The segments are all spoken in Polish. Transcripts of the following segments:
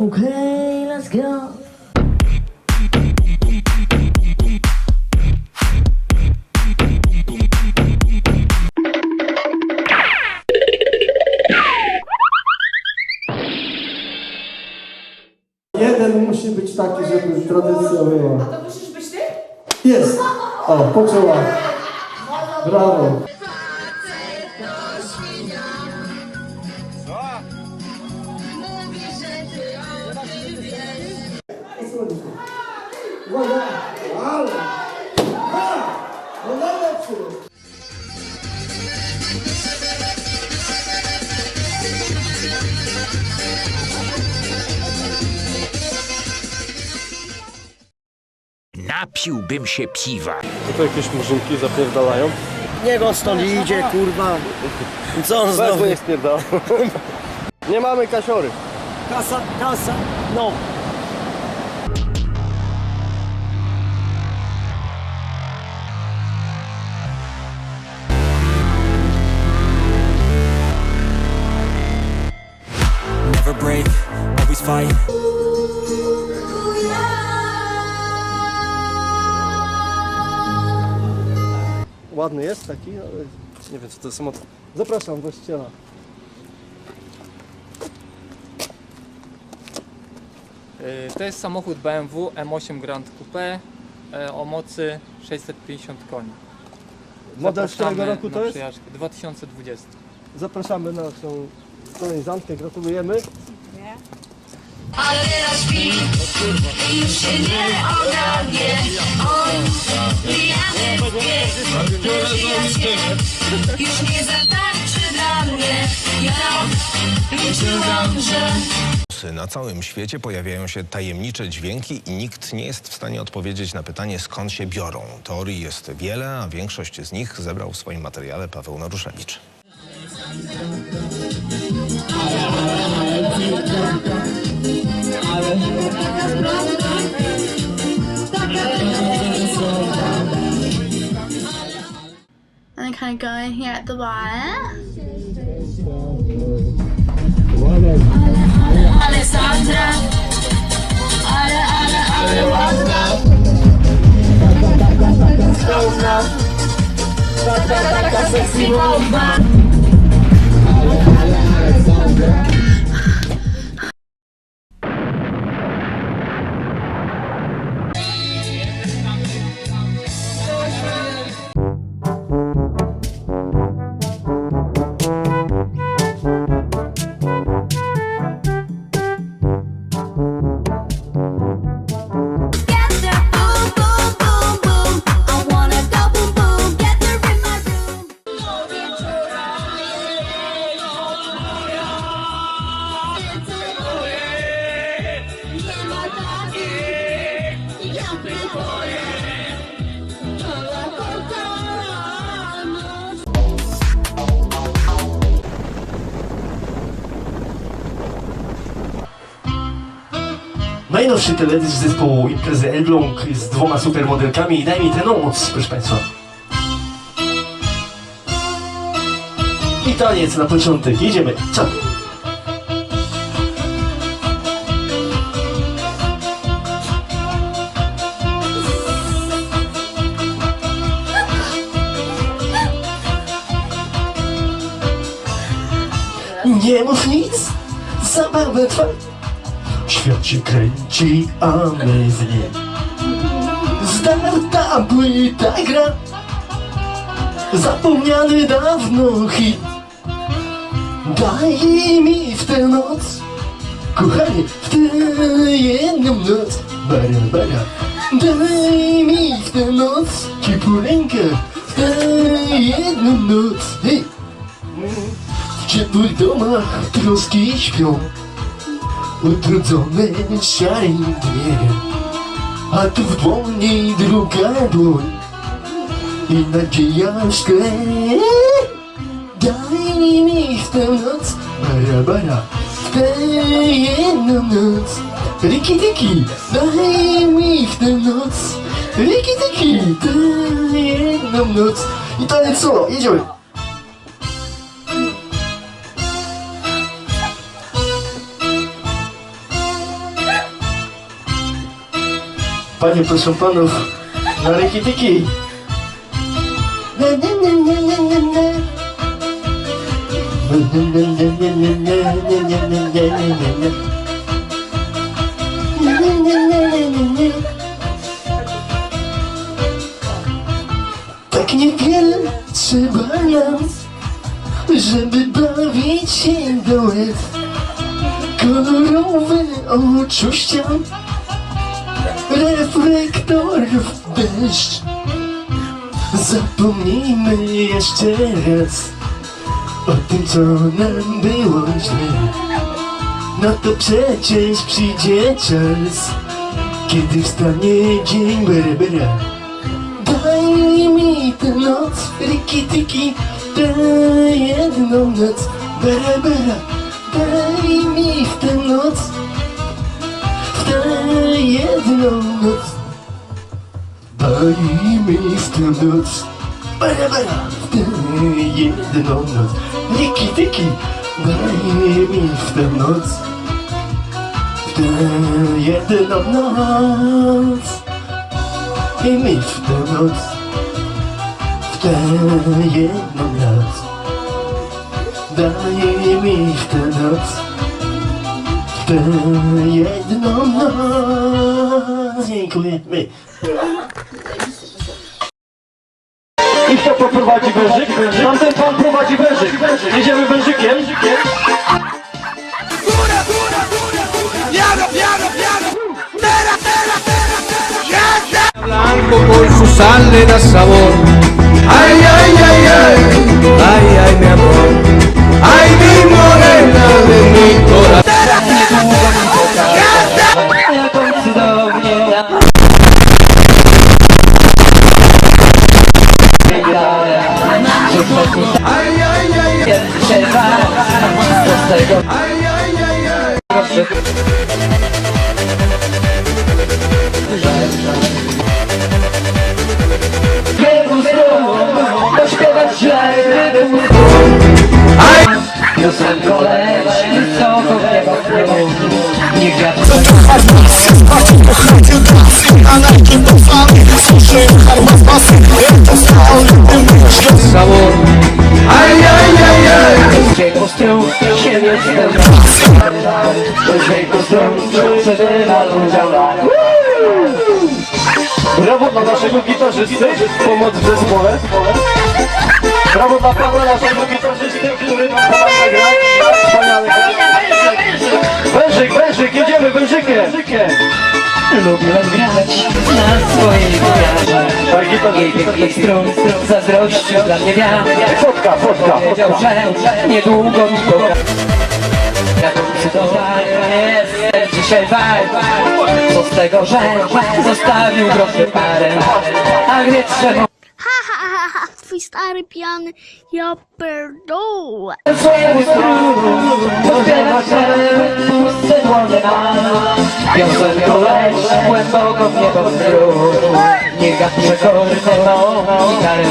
Okay, let's go. Jeden musi być taki, żeby tradycja była. A to musisz być ty? Jest! O, poczęła. Brawo. Napiłbym się piwa. To jakieś murzynki zapierdalają? Niech on stąd idzie, kurwa. Co on znowu? Wezmę nie spierdala. Nie mamy kasiory. Kasa, kasa, no. Never break, always fight. Ładny jest taki, ale nie wiem co to jest samochód. Zapraszam właściciela. Y, To jest samochód BMW M8 Grand Coupe y, o mocy 650 koni. Model z którego roku to jest? przejażdżkę. 2020. Zapraszamy na tą koleżankę, gratulujemy. Ale teraz śpi i już się nie ogarnie On nie że Na całym świecie pojawiają się tajemnicze dźwięki i nikt nie jest w stanie odpowiedzieć na pytanie, skąd się biorą. Teorii jest wiele, a większość z nich zebrał w swoim materiale Paweł Naruszewicz. And kind of go in here at the bottom. Alessandra Ale, ale, Najnowszy teledysk zespołu imprezy Elbląg z dwoma supermodelkami. Daj mi tę noc, proszę Państwa. I taniec na początek. Jedziemy. Co? Nie mów nic, zabawę trwa. Świat się kręci, a my z nim. Zdarta płyta gra. Zapomniany dawno hit. Daj mi w tę noc. Kochanie, w tę jedną noc. Bara, bara Daj mi w tę noc. Ciepłą rękę W tę jedną noc. Hej! W ciepłych domach troski śpią utrudzony szarym dniem, a tu w dłoni druga dłoń i nadzieja szkle. Daj mi w tę noc, bara bara, w tę jedną noc. Riki tiki, daj mi w tę noc, riki Panie, proszę panów, na rykitiki. Tak niewiele trzeba nam, żeby bawić się do łez. Kolorowe oczu ścian reflektorów deszcz. Zapomnijmy jeszcze raz o tym, co nam było źle. No to przecież przyjdzie czas, kiedy wstanie dzień berbera. Daj mi tę noc, riki tiki, tę jedną noc, bera bera. Daj mi w tę noc, tę jedną noc. Mi w tę noc, bera bera, w tę jedną noc. Riki tiki, daj mi w tę noc, w tę jedną noc. I mi w tę noc, w tę jedną noc. Daj mi w tę noc, w tę jedną noc. Dziękujemy. I kto poprowadzi wężyk? Tamten pan prowadzi wężyk. Jedziemy wężykiem. blanco con su sal le da sabor. Ay, ay, ay, ay, ay, ay, mi amor. Ay, mi morena de mi corazón. tego. Proszę. Piosenko leć, wysoko w niebo, w niebo, niech wiatr... To to harmonii, zobaczył, pochodził, a na niebo gitarzysty. Pomoc w zespole. Brawo dla Pawła, naszego gitarzysty, który nam pomaga grać. Wspaniale. Wężyk, wężyk, jedziemy wężykiem. Lubiłem grać na swojej gitarze Tak. Jej strum, strum zazdrością dla mnie wiatr Fotka, fotka, Powiedział, że niedługo mi poka Jestem dzisiaj Co z tego, że zostawił groszy parę. A gdy trzeba Ha, ha, ha, ha, twój stary pijany, ja pierdolę. dłonie mam Piosenko głęboko w niebo przekorny gitarę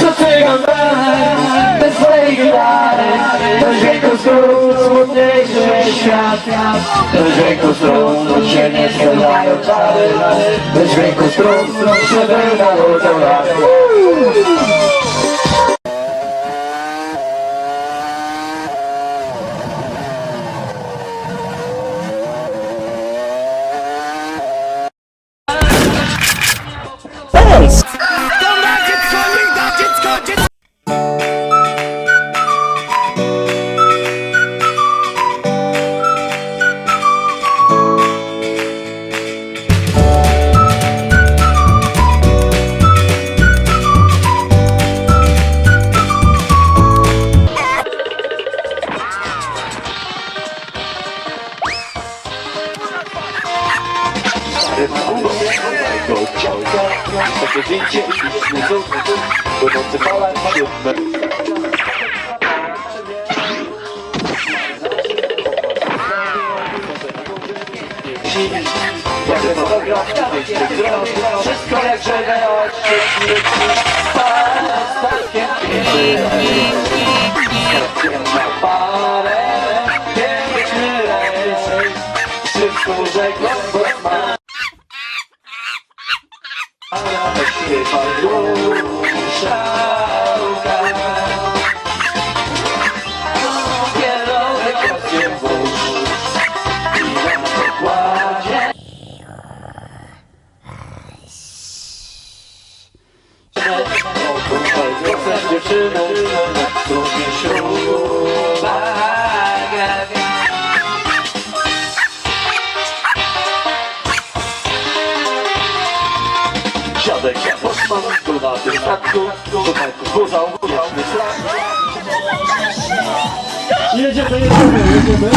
Co brać i gitary To rzeku stród, smutniejszy świat Do dźwięku strun, od się nie składają czary Do dźwięku strun, znów się wydało to ci Jakby fotografka gdzieś drogi Wszystko jak żelne odczyt Parę statkiem Parę piękny rejs Wszystko żegną, bo ma Ale śpiewa dusza Sobie śruba Siadek ja posman tu na tym statku Tutaj kuzał wieczny szlak Jedziemy, jedziemy, jedziemy.